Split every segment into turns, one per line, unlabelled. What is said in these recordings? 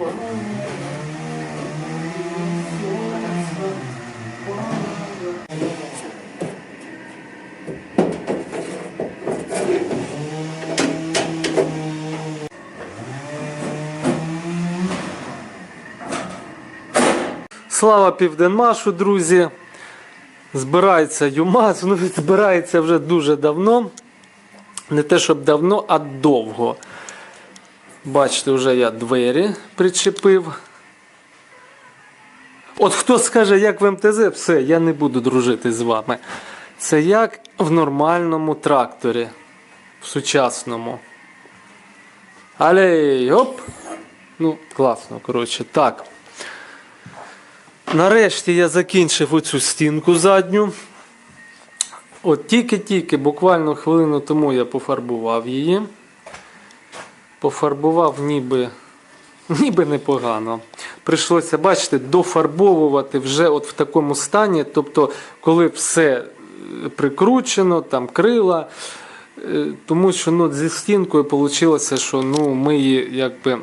Слава Південмашу, друзі. Збирається ЮМАЗ, ну збирається вже дуже давно. Не те, щоб давно, а довго. Бачите, вже я двері причепив. От хто скаже, як в МТЗ, все, я не буду дружити з вами. Це як в нормальному тракторі, в сучасному. Але оп! Ну, класно, коротше, так. Нарешті я закінчив оцю стінку задню. От тільки-тільки, буквально хвилину тому я пофарбував її. Пофарбував ніби, ніби непогано. Прийшлося, бачите, дофарбовувати вже от в такому стані. Тобто, коли все е, прикручено, там крила. Е, Тому що ну, зі стінкою вийшло, що ну, ми її якби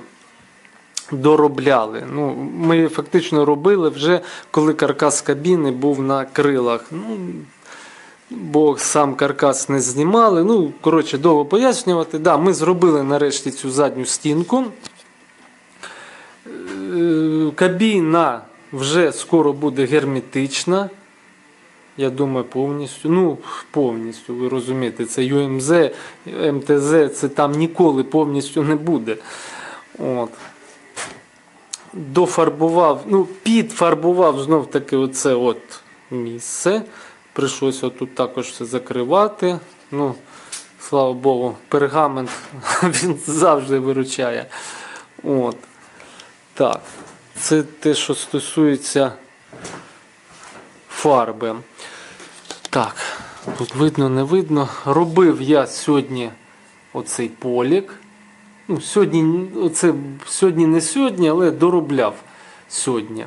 доробляли. Ну, ми її фактично робили вже коли каркас кабіни був на крилах. Ну, бо сам каркас не знімали. Ну, коротше, довго пояснювати. Да, ми зробили нарешті цю задню стінку. Е, Кабіна вже скоро буде герметична. Я думаю, повністю. Ну, повністю, ви розумієте, це ЮМЗ, МТЗ, це там ніколи повністю не буде. От. Дофарбував, ну, підфарбував знов таки оце от місце. Прийшлося тут також все закривати. Ну, слава Богу, пергамент він завжди виручає. От. Так. Це те, що стосується фарби. Так, тут видно, не видно. Робив я сьогодні оцей полік. Ну, сьогодні, оце, сьогодні не сьогодні, але доробляв сьогодні.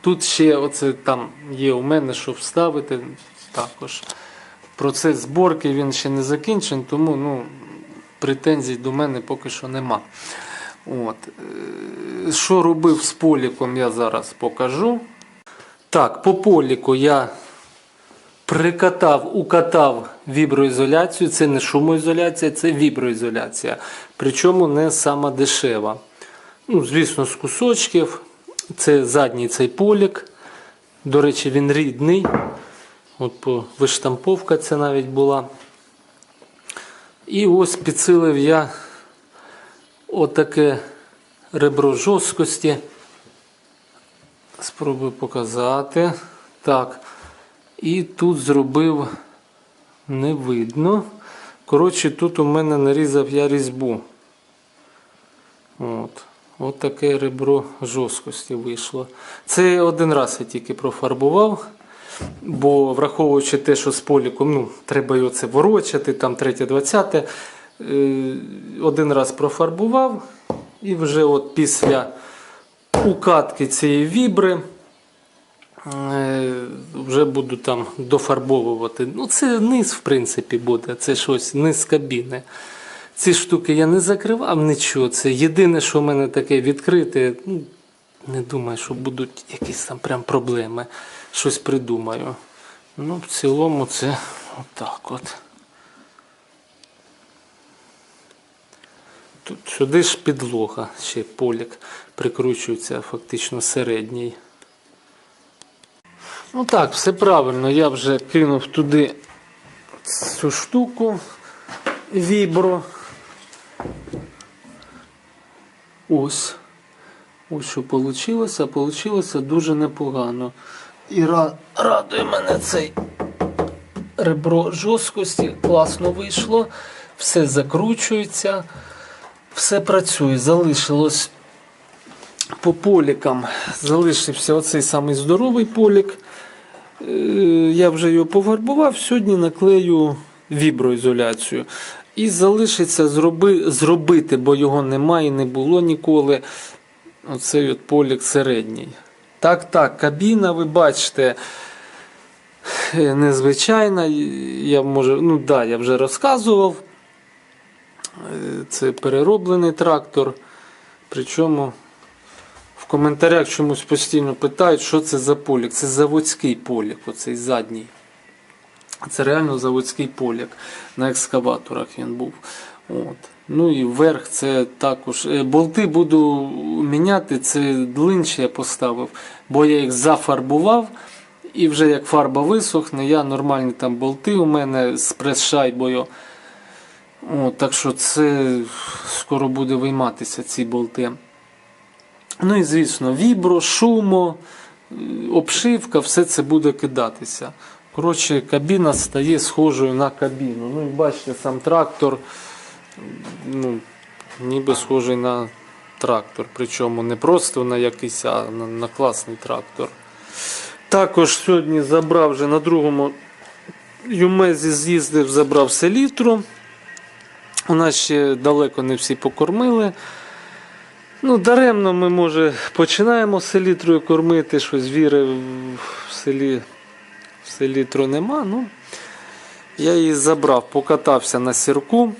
Тут ще оце там є у мене, що вставити також. Процес зборки він ще не закінчений, тому ну, претензій до мене поки що нема. От. Е, Що робив з поліком, я зараз покажу. Так, по поліку я прикатав, укатав віброізоляцію. Це не шумоізоляція, це віброізоляція. Причому не сама дешева. Ну, звісно, з кусочків. Це задній цей полік. До речі, він рідний. От по виштамповка це навіть була. І ось підсилив я отаке ребро жорсткості. Спробую показати. Так. І тут зробив не видно. Коротше, тут у мене нарізав я різьбу. От. От таке ребро жорсткості вийшло. Це один раз я тільки профарбував. Бо враховуючи те, що з поліком ну, треба його це ворочати, там 3-20, е, один раз профарбував і вже от після укатки цієї вібри е, вже буду там дофарбовувати. Ну, це низ, в принципі, буде. Це щось низ кабіни. Ці штуки я не закривав нічого. Це єдине, що в мене таке відкрите. Ну, не думаю, що будуть якісь там прям проблеми. Щось придумаю. Ну, в цілому це отак от. Тут сюди ж підлога, ще полік прикручується фактично середній. Ну так, все правильно. Я вже кинув туди цю штуку вібро. Ось. Ось що вийшло. Вийшло дуже непогано. І радує мене цей ребро жорсткості. Класно вийшло. Все закручується, все працює. Залишилось по полікам. Залишився оцей самий здоровий полік. Е, Я вже його пофарбував, сьогодні наклею віброізоляцію. І залишиться зроби, зробити, бо його немає і не було ніколи. Оцей от полік середній. Так, так, кабіна, ви бачите, е, незвичайна. Я може, ну да, я вже розказував. Е, Це перероблений трактор. Причому в коментарях чомусь постійно питають, що це за полік. Це заводський полік, оцей задній. Це реально заводський полік. На екскаваторах він був. От. Ну і верх це також. е, Болти буду міняти, це длинче я поставив, бо я їх зафарбував. І вже як фарба висохне, я нормальні там болти у мене з прес-шайбою. Так що це скоро буде вийматися ці болти. Ну і звісно, вібро, шумо, е, обшивка, все це буде кидатися. Коротше, кабіна стає схожою на кабіну. Ну і бачите, сам трактор ну, ніби схожий на трактор. Причому не просто на якийсь, а на, на класний трактор. Також сьогодні забрав вже на другому Юмезі з'їздив, забрав селітру. У нас ще далеко не всі покормили. Ну, даремно ми, може, починаємо селітрою кормити, щось віри в селі, селітру нема. Ну, я її забрав, покатався на сірку.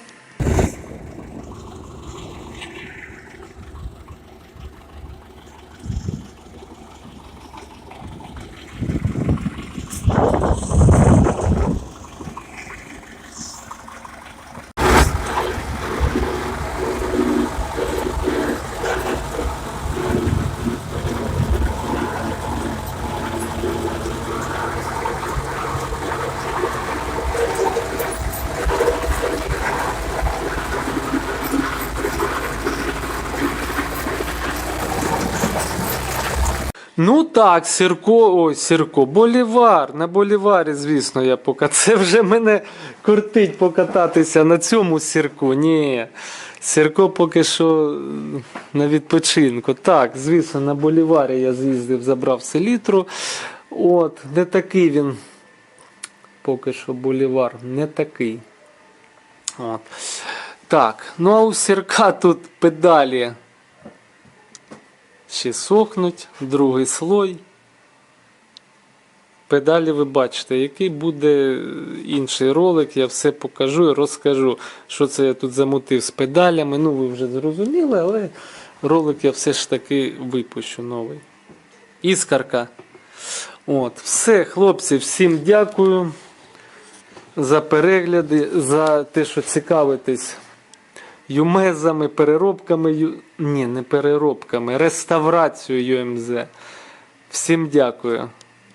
Ну так, Сірко, ой, Сірко, Болівар. На Боліварі, звісно, я пока. Це вже мене кортить покататися на цьому сірку. Ні. Сірко поки що на відпочинку. Так, звісно, на Боліварі я з'їздив, забрав селітру. От, не такий він. Поки що Болівар, не такий. От. Так, ну а у сірка тут педалі ще сохнуть, другий слой. Педалі ви бачите, який буде інший ролик, я все покажу і розкажу, що це я тут замутив з педалями. Ну, ви вже зрозуміли, але ролик я все ж таки випущу новий. Іскарка. От, все, хлопці, всім дякую за перегляди, за те, що цікавитесь юмезами, переробками. Ні, не переробками, реставрацією ЮМЗ. Всім дякую.